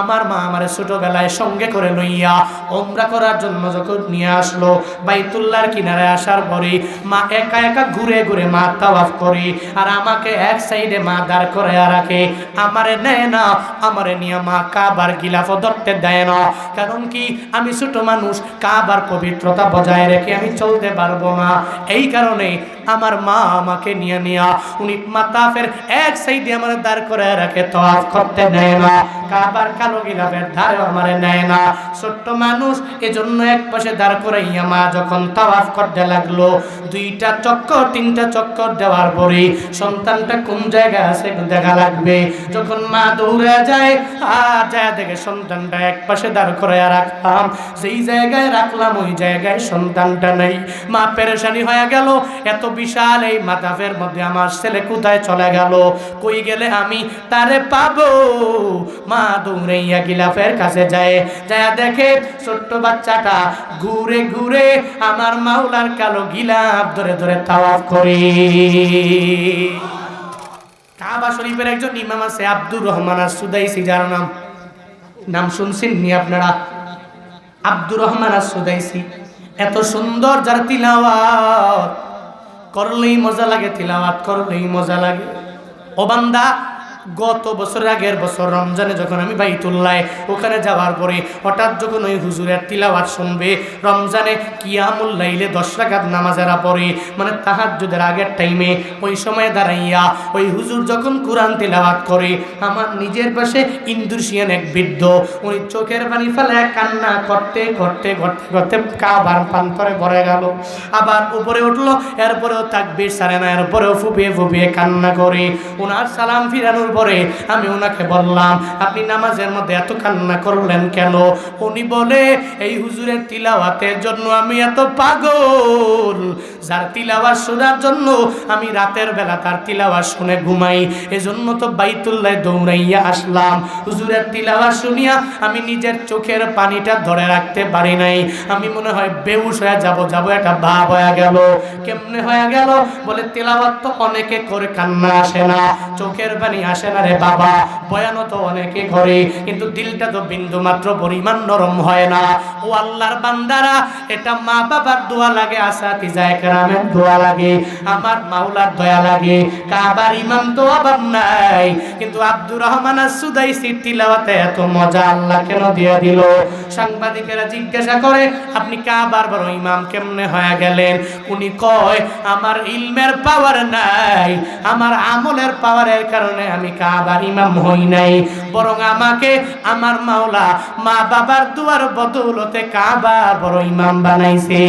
আমার মা আমার ছোটবেলায় সঙ্গে করে লইয়া ওমরা করার জন্য যখন নিয়ে আসলো বাইতুল্লার কিনারে আসার পরে মা একা একা ঘুরে ঘুরে মা তাওয়াফ করে আর আমাকে এক সাইডে মা দাঁড় করে রাখে। আমারে নেয় না, আমারে নিয়ে মা কাবার গিলাফ ধরতে দেয় না। কারণ কি? আমি ছোট মানুষ, কাবার পবিত্রতা বজায় রেখে আমি চলতে পারব না। এই কারণে আমার মা আমাকে নিয়ে নিয়া, উনি মাতাফের এক সাইডে আমার দাঁড় করে রাখে, তওয়াফ করতে দেয় না। কাবার কালো গিলাফের ধারে আমারে নেয় না। ছোট্ট মানুষ এজন্য এক পাশে দাঁড় করাইয়া মা যখন তাওয়াফ করতে লাগল, দুইটা চক্কর, তিনটা চক্কর দেওয়ার পরে সন্তানটা কোন জায়গায় আছে দেখা লাগবে। যখন মা দৌড়ে যায় আর যায় দেখে সন্তানটা এক পাশে দাঁড় করাইয়া রাখলাম। যেই জায়গায় রাখলাম, ওই জায়গায় সন্তানটা নেই। মা পেরেশানি হয়ে গেল, এত বিশাল এই মাতাফের মধ্যে আমার ছেলে কোথায় চলে গেল? কই গেলে আমি? তারে পাবো। মা দৌড়াইয়া গিলাফের কাছে যায়। যায় দেখে ছোট্ট বাচ্চাটা ঘুরে ঘুরে আমার মাওলার কালো গিলাফ ধরে ধরে তাওয়াফ করে। কাবা শরীফের একজন ইমাম আছে, আব্দুর রহমান আর সুদাইসি যার নাম নাম শুনছেন নি আপনারা? আব্দুর রহমান আর সুদাইসি এত সুন্দর যার তিলাওয়াত। করলেই মজা লাগে তিলাওয়াত করলেই মজা লাগে। ও বান্দা গত বছর আগের বছর রমজানে যখন আমি বাইতুল্লাহ, ওখানে যাওয়ার পরে হঠাৎ যখন ওই হুজুরের তিলাওয়াত শুনবে, রমজানে কিয়ামুল লাইলে দশ রাকাত নামাজেরা পড়ে মানে তাহাজ্জুদের আগের টাইমে ওই সময় দাঁড়াইয়া ওই হুজুর যখন কোরআন তিলাওয়াত করে, আমার নিজের পাশে ইন্দুসিয়ান এক বৃদ্ধ, উনি চোখের পানি ফেলে কান্না করতে করতে করতে করতে কাবার প্রান্তরে ভরে গেল। আবার উপরে উঠল, এরপরেও তাকবির সারে না, এরপরেও ফুপিয়ে ফুপিয়ে কান্না করে। ওনার সালাম ফিরানোর পরে আমি ওনাকে বললাম, আপনি নামাজের মধ্যে এত কান্না করলেন কেন? উনি বলে, এই হুজুরের তিলাওয়াতের জন্য আমি এত পাগল। যার তিলাওয়াত শোনার জন্য আমি রাতের বেলা তার তিলাওয়াত শুনে ঘুমাই। এজন্য তো বাইতুল্লাহ দৌড়াইয়া আসলাম। হুজুরের তিলাওয়াত শুনিয়া আমি নিজের চোখের পানিটা ধরে রাখতে পারি নাই। আমি মনে হয় বেউস হয়ে যাব যাব একটা ভাব হয়ে গেল। কেমনে হয়ে গেল? বলে, তেলাওয়াত তো অনেকে করে, কান্না আসে না। চোখের পানি আসে না রে বাবা। বয়ানও তো অনেকে করে কিন্তু দিলটা তো বিন্দু মাত্র পরিমাণ নরম হয় না। ও আল্লাহর বান্দারা, এটা মা বাবার দোয়া লাগে, আসাতি যায় কেরামের দোয়া লাগে, আমার মাওলার দয়া লাগে, কাবার ইমাম তো অভাব নাই। কিন্তু আব্দুর রহমান সুদাইসি তিলাওয়াতে এত মজা আল্লাহ কেন দিয়ে দিল? সাংবাদিকেরা জিজ্ঞাসা করে, আপনি কাবার বড় ইমাম কেমনে হয়ে গেলেন? উনি কয়, আমার ইলমের পাওয়ার নাই, আমার আমলের পাওয়ারের কারণে আমি কাবার ইমাম হই নাই। বরং আমাকে আমার মাওলা, মা বাবার দুয়ার বদৌলতে কাবার বড় ইমাম বানাইছে।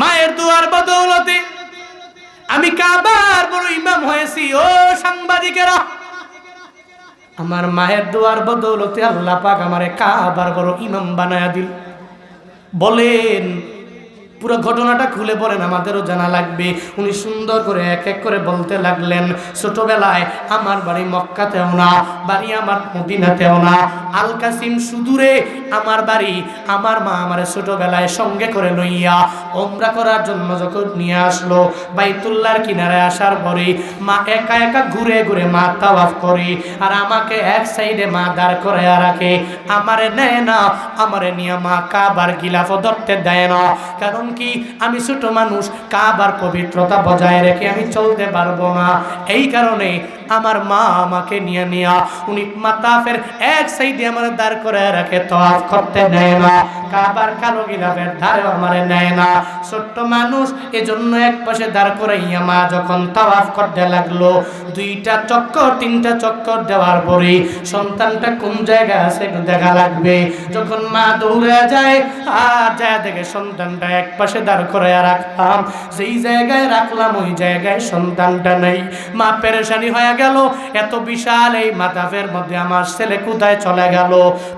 মায়ের দুয়ার বদৌলতে আমি কাবার বড় ইমাম হয়েছি। ও সাংবাদিকেরা, আমার মায়ের দুয়ার বদৌলতে আল্লাহ পাক আমারে কাবার বড় ইমাম বানায়া দিল। বলেন পুরো ঘটনাটা খুলে বলেন, আমাদেরও জানা লাগবে। উনি সুন্দর করে এক এক করে বলতে লাগলেন, ছোটবেলায় আমার বাড়ি মক্কাতেও না, বাড়ি আমার মদিনাতেও না। আল কাসিম সুদূরে আমার বাড়ি, আমার মা আমার ছোটবেলায় সঙ্গে করে লইয়া ওমরা করার জন্য যখন নিয়ে আসলো বাইতুল্লার কিনারে আসার পরে মা একা একা ঘুরে ঘুরে মা তাওয়াফ করে, আর আমাকে এক সাইডে মা দাঁড় করে রাখে। আমারে নেয় না, আমারে নিয়ে মা কাবার গিলাফ ধরতে দেয় না। কারণ কি আমি ছোট মানুষ কাবার পবিত্রতা বজায় রেখে আমি চলতে পারব না। এই কারণে আমার মা আমাকে নিয়ে নিয়া, উনি মাতাফের এক সাইডে আমার দাঁড় করে রাখে, তওয়াফ করতে নেয় না। কাবার কালো গিলাফের ধারে আমারে নেয় না। ছোট্ট মানুষ এজন্য এক পাশে দাঁড় করাইয়া মা যখন তাওয়াফ করতে লাগল, দুইটা চক্কর, তিনটা চক্কর দেওয়ার পরে সন্তানটা কোন জায়গায় আছে একটু দেখা লাগবে। যখন মা দৌড়ে যায়, আর যায় দেখে সন্তানটা এক পাশে দাঁড় করাইয়া রাখলাম। যেই জায়গায় রাখলাম, ওই জায়গায় সন্তানটা নেই। মা পেরেশানি হয়ে গেল। এত বিশাল এই মাতাফের মধ্যে আমার ছেলে কোথায় চলে গেল?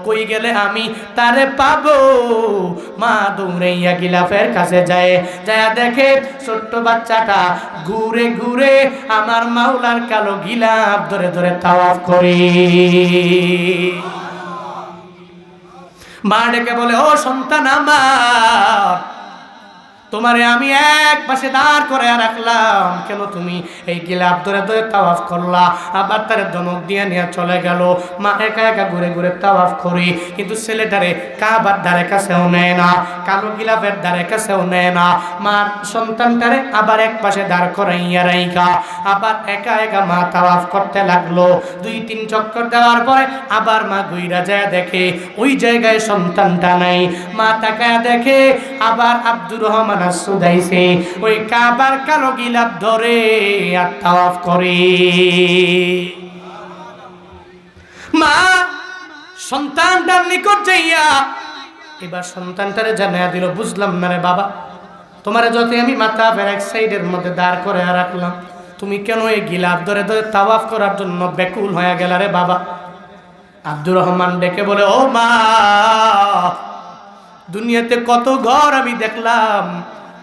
কই গেলে আমি? তারে পাবো। মা দৌড়াইয়া গিলাফের কাছে যায়। যায় দেখে ছোট্ট বাচ্চাটা ঘুরে ঘুরে আমার মাওলার কালো গিলাফ ধরে ধরে তাওয়াফ করে। মা ডেকে বলে, ও সন্তান আমার তোমারে আমি এক পাশে দাঁড় করে রাখলাম। কেন তুমি এই গিলাপ ধরে ধরে তাওয়াফ করলা? আবার তারে দমক দিয়ে নিয়ে চলে গেল। মা একা একা ঘুরে ঘুরে তাওয়াফ করি। কিন্তু ছেলেটারে কাবার ধারে কাছেও নেয় না, কালো গিলাপের ধারে কাছেও নেয় না। মার সন্তানটারে আবার এক পাশে দাঁড় করে করাইয়া রাইকা আবার একা একা মা তাওয়াফ করতে লাগল। দুই তিন চক্কর দেওয়ার পরে আবার মা গুইরা যায় দেখে, ওই জায়গায় সন্তানটা নাই। মা তাকায় দেখে আবার আব্দুর রহমান সুদাইছে, ওই কাবার কালো গিলাপ ধরে আর তাওয়াফ করে। মা, সন্তানটার নিকট যাইয়া, এবার সন্তানটারে জানাইয়া দিল, বুঝলাম না রে বাবা, তোমার যতই আমি মাথা এক সাইডের মধ্যে দাঁড় করে রাখলাম, তুমি কেন এই গিলাপ ধরে ধরে তাওয়াফ করার জন্য বেকুল হয়ে গেল রে বাবা? আব্দুর রহমান ডেকে বলে, ও মা দুনিয়াতে কত ঘর আমি দেখলাম,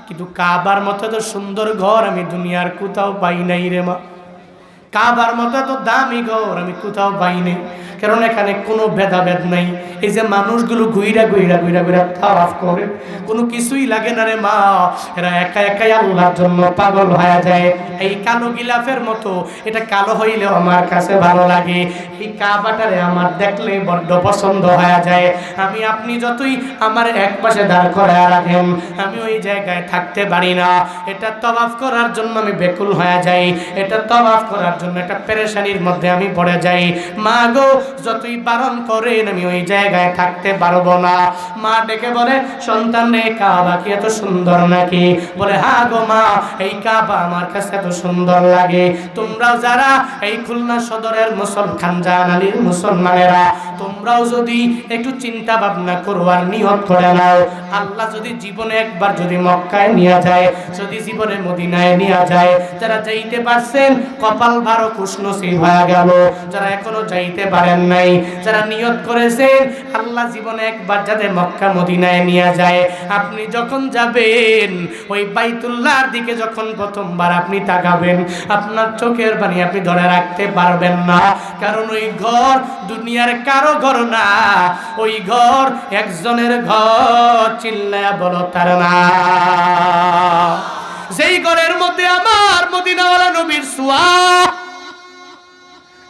কিন্তু কাবার মতো তো সুন্দর ঘর আমি দুনিয়ার কোথাও পাই নাই রে মা। কাবার মতো এত দামি ঘর আমি কোথাও পাই নাই। কারণ এখানে কোনো ভেদাভেদ নাই। এই যে মানুষগুলো ঘুইরা ঘুইরা ঘুইরা ঘুইরা তাওয়াফ করে, কোনো কিছুই লাগে না রে মা। এরা একা একাই আল্লাহর জন্য পাগল হয়ে যায়। এই কালো গিলাফের মতো, এটা কালো হইলেও আমার কাছে ভালো লাগে। এই কাবাটারে আমার দেখলে বড্ড পছন্দ হয়ে যায়। আমি, আপনি যতই আমার এক পাশে দাঁড় করে রাখেন, আমি ওই জায়গায় থাকতে পারি না। এটা তবাফ করার জন্য আমি বেকুল হয়ে যাই। এটা তবাফ করার জন্য একটা পেরেশানির মধ্যে আমি পড়ে যাই। মা গো যতই বারণ করেন, আমি ওই জায়গায় থাকতে পারব না। মা ডেকে বলে, সন্তান রে, কাবা কি এত সুন্দর নাকি? বলে, হা গো মা, এই কাবা আমার কাছে এত সুন্দর লাগে। তোমরাও যারা এই খুলনা সদরের মুসল খানজান আলীর মুসলমানেরা, তোমরাও যদি একটু চিন্তা ভাবনা করো আর নিয়ত করে নাও। আল্লাহ যদি জীবনে একবার যদি মক্কায় নিয়ে যায়, যদি জীবনে মদিনায় নিয়ে যায়, যারা যাইতে পারছেন, কপাল ভারো কৃষ্ণ হয়ে গেল। যারা এখনও যাইতে পারেন নাই। যারা নিয়ত করেছেন, আল্লাহ জীবনে একবার যাতে মক্কা, মদিনায় নিয়ে যায়। আপনি যখন যাবেন, ওই বাইতুল্লাহর দিকে যখন প্রথমবার আপনি তাকাবেন, আপনার চোখের পানি আপনি ধরে রাখতে পারবেন না। কারণ ওই ঘর দুনিয়ার কারও ঘর না। ওই ঘর একজনের ঘর চিল্লায়া বলো, তার না। যেই ঘরের মধ্যে আমার মদিনাওয়ালা নবীর সোয়া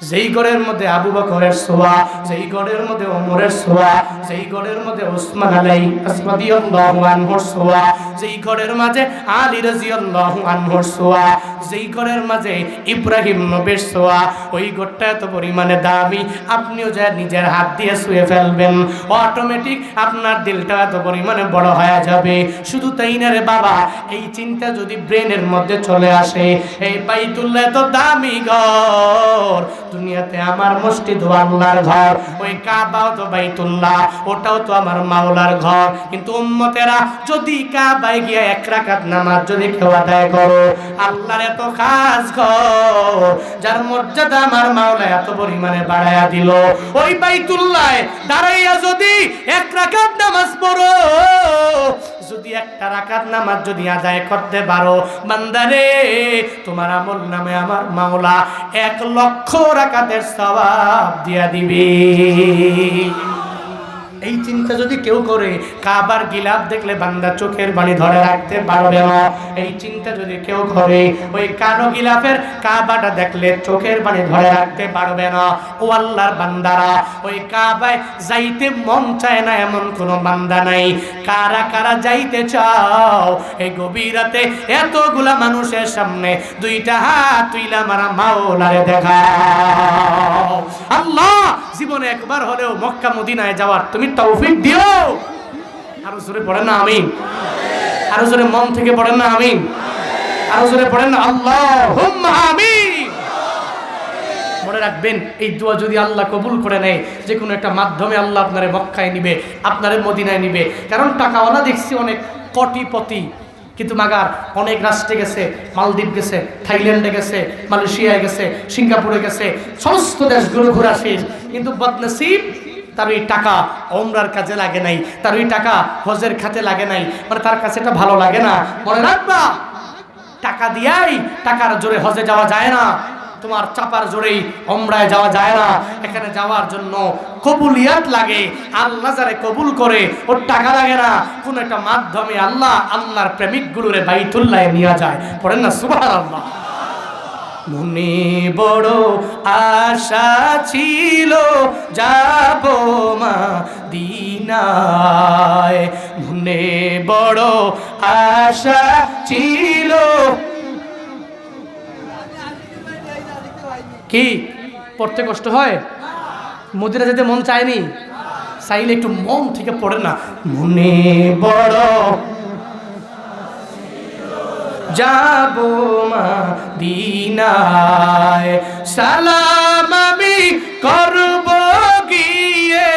যেই ঘরের মধ্যে আবু বকরের সোয়া, যেই ঘরের মধ্যে ওমরের সোয়া, যেই ঘরের মধ্যে ওসমান আলাই রাদিয়াল্লাহু আনহুর সোয়া, যেই ঘরের মাঝে আলী রাদিয়াল্লাহু আনহুর সোয়া যেই ঘরের মাঝে ইব্রাহিম নবীর সোয়া, ওই ঘরটা এত পরিমাণে দামি, আপনিও যা নিজের হাত দিয়ে শুয়ে ফেলবেন অটোমেটিক আপনার দিলটা এত পরিমাণে বড় হয়ে যাবে। শুধু তাই না রে বাবা, এই চিন্তা যদি ব্রেনের মধ্যে চলে আসে, এই বাইতুল্লাহ এত দামি ঘর, দুনিয়াতে আমার মসজিদ আল্লাহর ঘর, ওই কাবাও তো বাইতুল্লাহ, ওটাও তো আমার মাওলার ঘর। কিন্তু উম্মতেরা যদি কাবায় গিয়ে এক রাকাত নামাজ যদি কেউ আদায় করো, আল্লাহর এত খাস যার মর্যাদা আমার মাওলা এত পরিমাণে বাড়ায়া দিল। ওই বাইতুল্লাহ দাঁড়াইয়া যদি এক রাকাত নামাজ পড়ো, যদি একটা রাকাত নামাজ যদি আদায় করতে পারো, বান্দারে, তোমার আমল নামে আমার মাওলা এক লক্ষ রাকাতের সওয়াব দিয়া দিবে। এই চিন্তা যদি কেউ করে, কাবার গিলাপ দেখলে বান্দা চোখের বাণী ধরে রাখতে পারবে না। এই চিন্তা যদি কেউ করে, ওই কালো গিলাফের কাবাটা দেখলে চোখের বাণী ধরে রাখতে পারবে না। ও আল্লাহর বান্দারা, ওই কাবায় যাইতে মন চায় না এমন কোনো বান্দা নাই। কারা কারা যাইতে চাও, এই গভীর রাতে এতগুলা মানুষের সামনে দুইটা হাত তুইলা মারা মাওলারে দেখা আল্লাহ, জীবনে একবার হলেও মক্কা মদিনায় যাওয়ার তুমি তৌফিক দিও। আরও জোরে পড়েন না, আমিন। আরও জোরে মন থেকে পড়েন না, আমিন। আরও জোরে পড়েন না আল্লাহ আমিন। মনে রাখবেন, এই দোয়া যদি আল্লাহ কবুল করে নেয় যে কোনো একটা মাধ্যমে আল্লাহ আপনারে মক্কায় নিবে, আপনারে মদিনায় নিবে। কারণ টাকাওয়ালা দেখছি অনেক কোটিপতি, কিন্তু মাগার অনেক রাষ্ট্রে গেছে, মালদ্বীপ গেছে, থাইল্যান্ডে গেছে, মালয়েশিয়ায় গেছে, সিঙ্গাপুরে গেছে, সমস্ত দেশগুলো ঘোরা শেষ কিন্তু বদনসিব তার ওই টাকা ওমরার কাজে লাগে নাই, তার ওই টাকা হজের খাতে লাগে নাই। মানে তার কাছে এটা ভালো লাগে না। মনে রাখবা টাকা দিয়াই টাকার জোরে হজে যাওয়া যায় না। তোমার চাপার জোরেই ওমরায় যাওয়া যায় না। এখানে যাওয়ার জন্য কবুলিয়াত লাগে। আল্লাহ যারে কবুল করে, ওর টাকা লাগে না। কোন একটা মাধ্যমে আল্লাহ আল্লাহর প্রেমিকগুলোরে বাইতুল্লাহ নিয়ে যায়। পড়েন না? সুবাহ আল্লাহ মনে বড় আশা ছিল, যাব মা দিনায় মনে বড় আশা ছিল। কি? পড়তে কষ্ট হয়? মদিনা যেতে মন চায়নি? চাইলে একটু মন থেকে পড়ে না। মনে বড় যাব মা দিনায় সালাম আমি করব গিয়ে।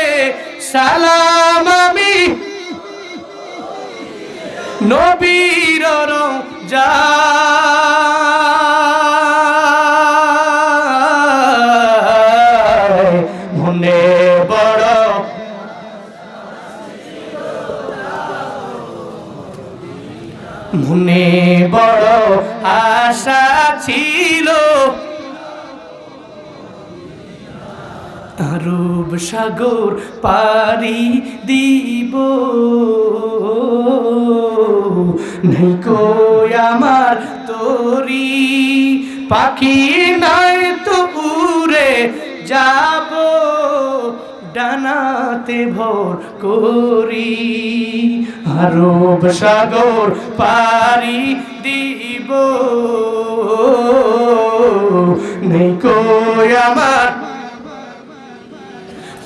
সালাম আমি নবীর যা মনে বড় আশা ছিল। আরব সাগর পারি দিব। আমার তোরি, পাখি নাই তো উড়ে যাব। ডানাতে ভোর করি, আরব সাগর পারি দিব। নেই কই আমার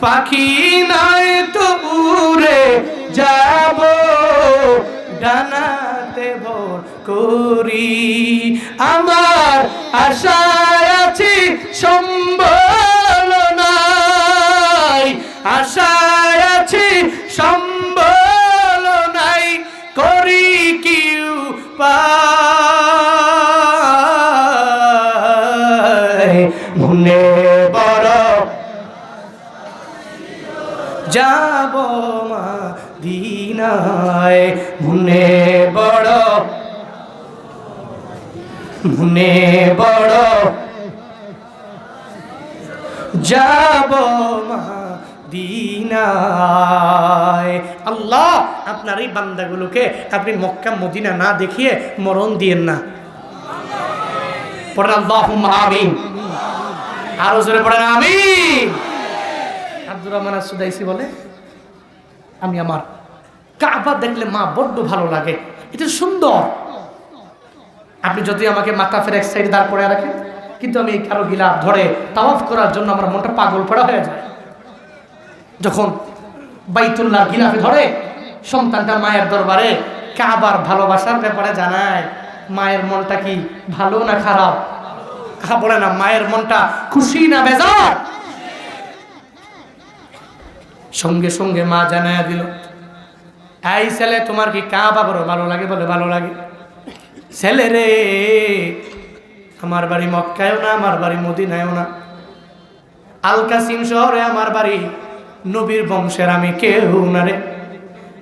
পাখি নাই তো উড়ে যাব। ডানাতে ভোর করি, আমার আশায় আছি নাই আশায় আছি সম্বল নাই, করি পায়। মনে বড় যাব মা দিনায় মনে বড় মনে বড় যাব মা দিনায় আল্লাহ, আপনার এই বান্দাগুলোকে আপনি মক্কা, মদিনা না দেখিয়ে মরণ দিয়েন না। পড়েন আল্লাহ আরও জোরে পড়েন আব্দুর রহমান বলে, আমি আমার কাবা দেখলে মা বড্ড ভালো লাগে। এটা সুন্দর। আপনি যদি আমাকে মাথা ফের এক সাইডে দাঁড় করে রাখেন, কিন্তু আমি কারও গিলা ধরে তাওয়াফ করার জন্য আমার মনটা পাগল পড়া হয়ে যায়। যখন বাইতুল্লাহ গিলাফে ধরে সন্তানটা মায়ের দরবারে কাবার ভালোবাসার ব্যাপারে জানায়, মায়ের মনটা কি ভালো না খারাপ? বলে না, মায়ের মনটা খুশি না বেজার? সঙ্গে সঙ্গে মা জানায় দিল, এই ছেলে, তোমার কি কা বাবারও ভালো লাগে বলে ভালো লাগে? ছেলে রে, আমার বাড়ি মক্কায়ও না, আমার বাড়ি মদিনায়ও না। আল কাসিম শহরে আমার বাড়ি নবীর বংশের আমি কেউ না রে।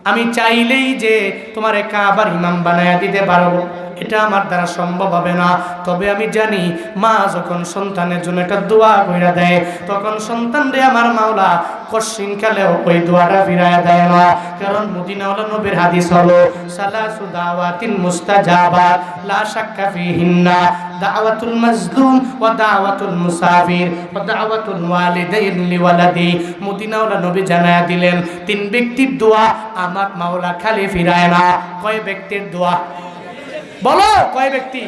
আমি চাইলেই যে তোমার কাবার ইমাম বানায়া দিতে পারব। এটা আমার দ্বারা সম্ভব হবে না। তবে আমি জানি, মা যখন সন্তানের জন্য একটা দোয়া কইরা দেয়, তখন সন্তান রে আমার মাওলা কশিন কালেও ওই দোয়াটা ফিরায় দেয় না। কারণ মদিনাওয়ালা নবীর হাদিস হলো সালা সালাসু দাওয়াতিন মুস্তাজাবাত লা শাক্কা ফিহিন্না, দাওয়াতুল মাজলুম ওয়া দাওয়াতুল মুসাফির, ওয়া দাওয়াতুল ওয়ালিদাইন লিওয়ালাদি। মদিনাওয়ালা নবী জানায়া দিলেন, তিন ব্যক্তির দোয়া আমার মাওলা খালি ফিরায় না। কয় ব্যক্তির দোয়া? বলো। কয় ব্যক্তি?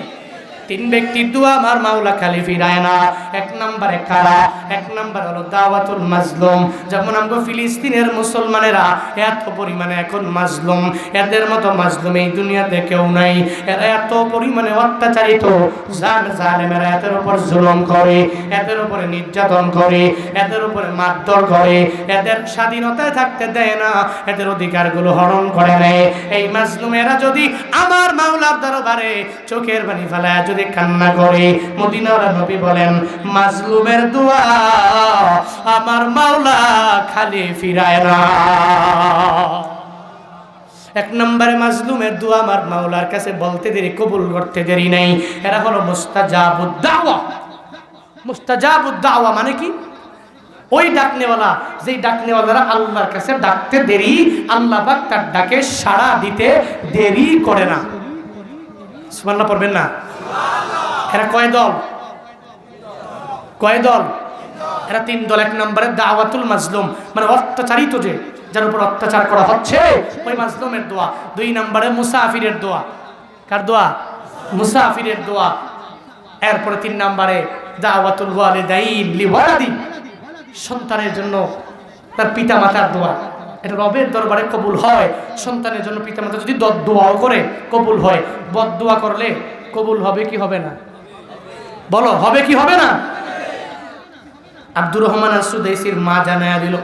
তিন ব্যক্তির দোয়া আমার মাওলা খালি ফিরায় না। এক নম্বরে কারা? এক নম্বর হলো দাওয়াতুল মাজলুম। যেমন আমগো ফিলিস্তিনের মুসলমানেরা এত পরিমাণে এখন মাজলুম। এদের মতো মাজলুম এই দুনিয়াতে কেউ নাই। এরা এত পরিমাণে অত্যাচারিত। জান জালেমেরা এদের উপর জুলুম করে, এদের উপরে নির্যাতন করে, এদের উপরে মারধর করে, এদের স্বাধীনতায় থাকতে দেয় না, এদের অধিকারগুলো হরণ করে নেয়। এই মাজলুমেরা যদি আমার মাওলার দরবারে চোখের পানি ফেলায় কান্না করে, মদিনার নবী বলেন, মাজলুমের দোয়া আমার মাওলা খালি ফিরায় না। এক নম্বরে মাজলুমের দোয়া আমার মাওলার কাছে বলতে দেরি, কবুল করতে দেরি নাই। এরা হলো মুস্তাজাবুদ দাওয়া মুস্তাজাবুদ্দাওয়া মানে কি? ওই ডাকনেওয়ালা, যেই ডাকনেওয়ালারা আল্লাহর কাছে ডাকতে দেরি, আল্লাহ তার ডাকে সাড়া দিতে দেরি করে না। সুবহানাল্লাহ, পড়বেন না? এরা কয় দল? কয় দল? এরা তিন দল। এক দাওয়াতুল মাজলুম। মানে অত্যাচারিত যে, যার উপর অত্যাচার করা হচ্ছে, ওই মাজলুমের দোয়া। দুই নম্বরে মুসাফিরের দোয়া। কার দোয়া? মুসাফিরের দোয়া। এরপরে তিন নম্বরে দাওয়াতুল ওয়ালিদাইন সন্তানের জন্য তার পিতা মাতার দোয়া। এটা রবের দরবারে কবুল হয়। সন্তানের জন্য পিতা মাতা যদি দোয়াও করে, কবুল হয়। বদ দোয়া করলে কবুল হবে কি হবে না? বলো, হবে কি হবে না? আব্দুর রহমান আসুদাইসির মা জানায়া দিল,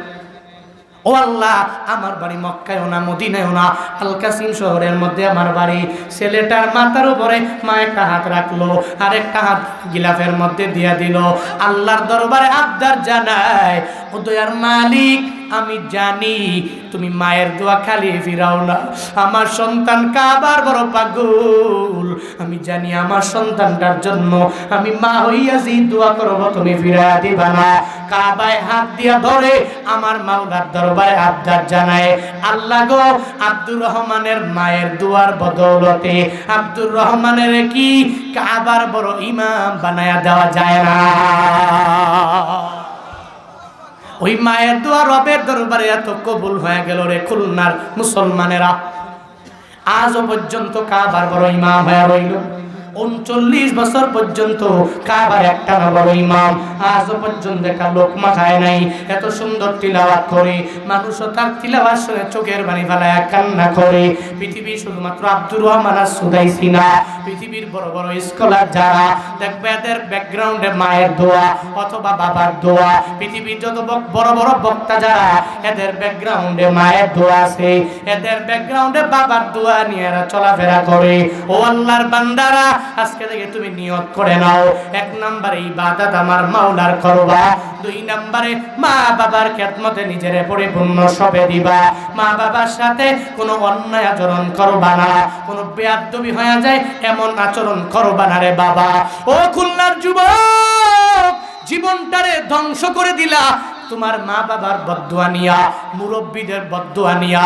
ও আল্লাহ, আমার বাড়ি মক্কায়ও না, মদিনায়ও না আল কাসিম শহরের মধ্যে আমার বাড়ি। ছেলেটার মাথার উপরে মা একটা হাত রাখল আর একটা হাত গিলাফের মধ্যে দিয়া দিল। আল্লাহর দরবারে আবদার জানায়, ও দয়ার মালিক আমি জানি তুমি মায়ের দোয়া খালি ফিরাও না আমার সন্তান কাবার বড় পাগল। আমি জানি আমার সন্তানটার জন্য আমি মা হইয়াছি দোয়া করব তুমি ফিরা দিবা না। কাবায় হাত দিয়া ধরে আমার মাওলার দরবারে আবদার জানায়, আল্লাহ গো, আব্দুর রহমানের মায়ের দুয়ার বদৌলতে আব্দুর রহমানের কি কাবার বড় ইমাম বানায়া দেওয়া যায় না? ওই মায়ের দোয়া রবের দরবারে এত কবুল হয়ে গেল রে খুলনার মুসলমানেরা। আজও পর্যন্ত কাবার বড় ইমাম হয়ে রইল। উনচল্লিশ বছর পর্যন্ত কাবার একটা না বড় ইমাম। আজও পর্যন্ত একটা লোকমা খায় নাই। এত সুন্দর তিলাওয়াত করে, মানুষও তার তিলাওয়াত শুনে চোখের বাণী ফেলায়, কান্না করে। পৃথিবী শুধুমাত্র আব্দুর রহমান আর সুদাইসি না পৃথিবীর বড় বড় স্কলার যারা, দেখবে এদের ব্যাকগ্রাউন্ডে মায়ের দোয়া অথবা বাবার দোয়া। পৃথিবীর যত বড় বড় বক্তা যারা, এদের ব্যাকগ্রাউন্ডে মায়ের দোয়া আছে। এদের ব্যাকগ্রাউন্ডে বাবার দোয়া নিয়ে এরা চলাফেরা করে। ও আল্লাহর বান্দারা আজকে থেকে তুমি নিয়ত করে নাও। এক নম্বরে ইবাদত আমার মাওলার করবা। দুই নম্বরে মা বাবার খেদমতে নিজের পরিপূর্ণ সবে দিবা। মা বাবার সাথে কোনো অন্যায় আচরণ করবা না। কোনো বেয়াদবি হয়ে যায়, এমন আচরণ করবা না রে বাবা। ও খুলনার যুবক, জীবনটারে ধ্বংস করে দিলা। তোমার মা বাবার বদুয়া নিয়া, মুরব্বীদের বদুয়া নিয়া।